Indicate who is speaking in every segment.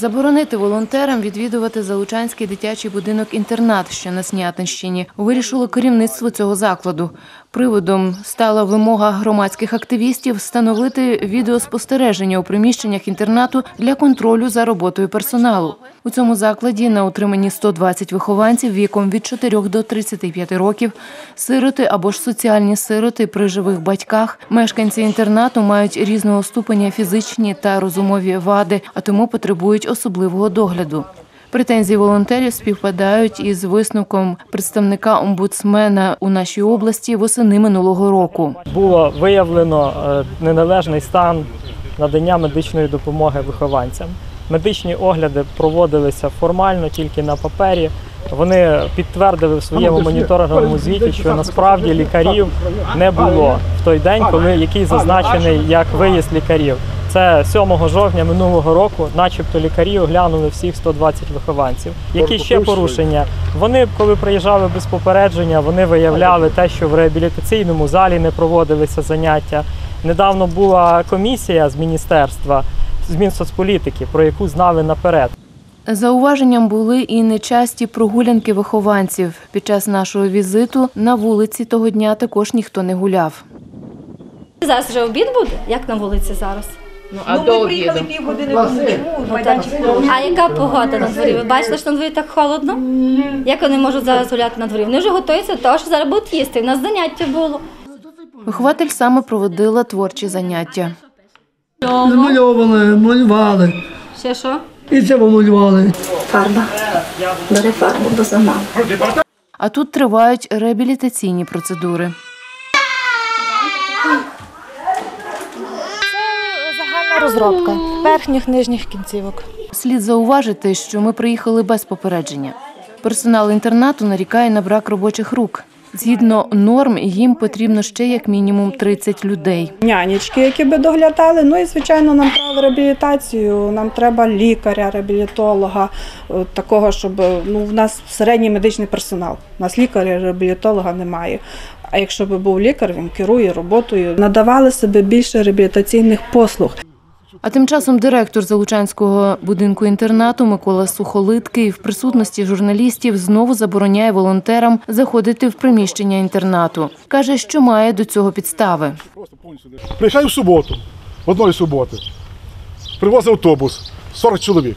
Speaker 1: Заборонити волонтерам відвідувати Залучанський дитячий будинок-інтернат, що на Снятинщині, вирішило керівництво цього закладу. Приводом стала вимога громадських активістів встановити відеоспостереження у приміщеннях інтернату для контролю за роботою персоналу. У цьому закладі на утриманні 120 вихованців віком від 4 до 35 років, сироти або ж соціальні сироти при живих батьках. Мешканці інтернату мають різного ступеня фізичні та розумові вади, а тому потребують особливого догляду. Претензії волонтерів співпадають із висновком представника омбудсмена у нашій області восени минулого року.
Speaker 2: було виявлено е, неналежний стан надання медичної допомоги вихованцям. Медичні огляди проводилися формально тільки на папері. Вони підтвердили в своєму моніторинговому звіті, що насправді лікарів не було в той день, коли який зазначений як виїзд лікарів. Це 7 жовтня минулого року, начебто лікарі оглянули всіх 120 вихованців. Які ще порушення? Вони, коли приїжджали без попередження, вони виявляли те, що в реабілітаційному залі не проводилися заняття. Недавно була комісія з міністерства з Мінсоцполітики, про яку знали наперед.
Speaker 1: Зауваженням були і нечасті прогулянки вихованців. Під час нашого візиту на вулиці того дня також ніхто не гуляв.
Speaker 3: Зараз вже обід буде? Як на вулиці зараз?
Speaker 4: Ну, ми приїхали півгодини тому. Чому майданчик
Speaker 3: А яка погода на дворі? Ви бачили, що на дворі так холодно? Як вони можуть зараз гуляти на дворі? Вони вже готуються до того, що зараз будуть їсти. У нас заняття було.
Speaker 1: Вихователь саме проводила творчі заняття.
Speaker 5: Намальовували, малювали.
Speaker 3: Ще що?
Speaker 5: І це помалювали.
Speaker 3: Фарба. Бери фарбу, бо сама.
Speaker 1: А тут тривають реабілітаційні процедури.
Speaker 6: Розробка верхніх нижніх кінцівок.
Speaker 1: Слід зауважити, що ми приїхали без попередження. Персонал інтернату нарікає на брак робочих рук. Згідно норм, їм потрібно ще як мінімум 30 людей.
Speaker 7: нянечки, які би доглядали. Ну і звичайно, нам треба реабілітацію. Нам треба лікаря, реабілітолога, е, такого, щоб ну в нас середній медичний персонал. У нас лікаря, реабілітолога немає. А якщо б був лікар, він керує роботою, надавали себе більше реабілітаційних послуг.
Speaker 1: А тим часом директор Залучанського будинку інтернату Микола Сухолиткий в присутності журналістів знову забороняє волонтерам заходити в приміщення інтернату. Каже, що має до цього підстави.
Speaker 8: Приїжджаю в суботу, одної суботи. Привозив автобус, 40 чоловік.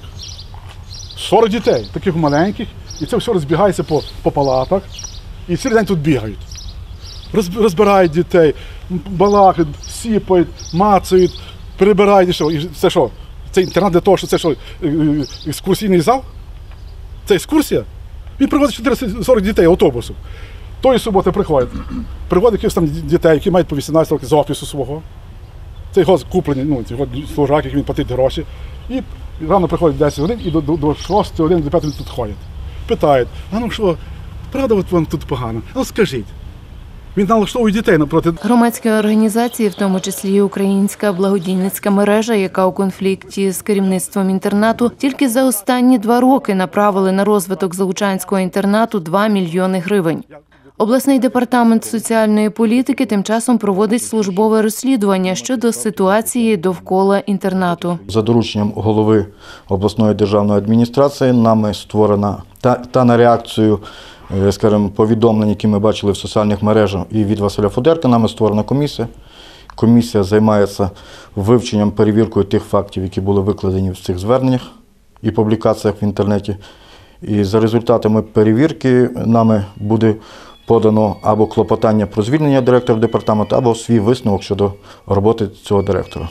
Speaker 8: 40 дітей, таких маленьких, і це все розбігається по, по палатах. І цілий день тут бігають. Розбирають дітей, балакають, сіпають, мацають, прибирають. Що? І це що? Це інтернат для того, що це що, е, е, екскурсійний зал? Це екскурсія? Він привозить 440 дітей автобусом. Тої суботи приходить. Приводить якихось там дітей, які мають по 18 років з офісу свого. Це його куплені, ну, його служак, який він платить гроші. І рано приходить 10 годин і до, до, до 6 години, до 5 він тут ходять. Питають, а ну що, правда от вам тут погано? А Ну скажіть. Він налаштовує дітей напроти
Speaker 1: Громадські організації, в тому числі і українська благодійницька мережа, яка у конфлікті з керівництвом інтернату, тільки за останні два роки направили на розвиток Залучанського інтернату 2 мільйони гривень. Обласний департамент соціальної політики тим часом проводить службове розслідування щодо ситуації довкола інтернату.
Speaker 9: За дорученням голови обласної державної адміністрації нами створена та, та на реакцію, скажімо, повідомлень, які ми бачили в соціальних мережах і від Василя Фудерка, нами створена комісія. Комісія займається вивченням, перевіркою тих фактів, які були викладені в цих зверненнях і публікаціях в інтернеті. І за результатами перевірки нами буде подано або клопотання про звільнення директора департаменту, або свій висновок щодо роботи цього директора.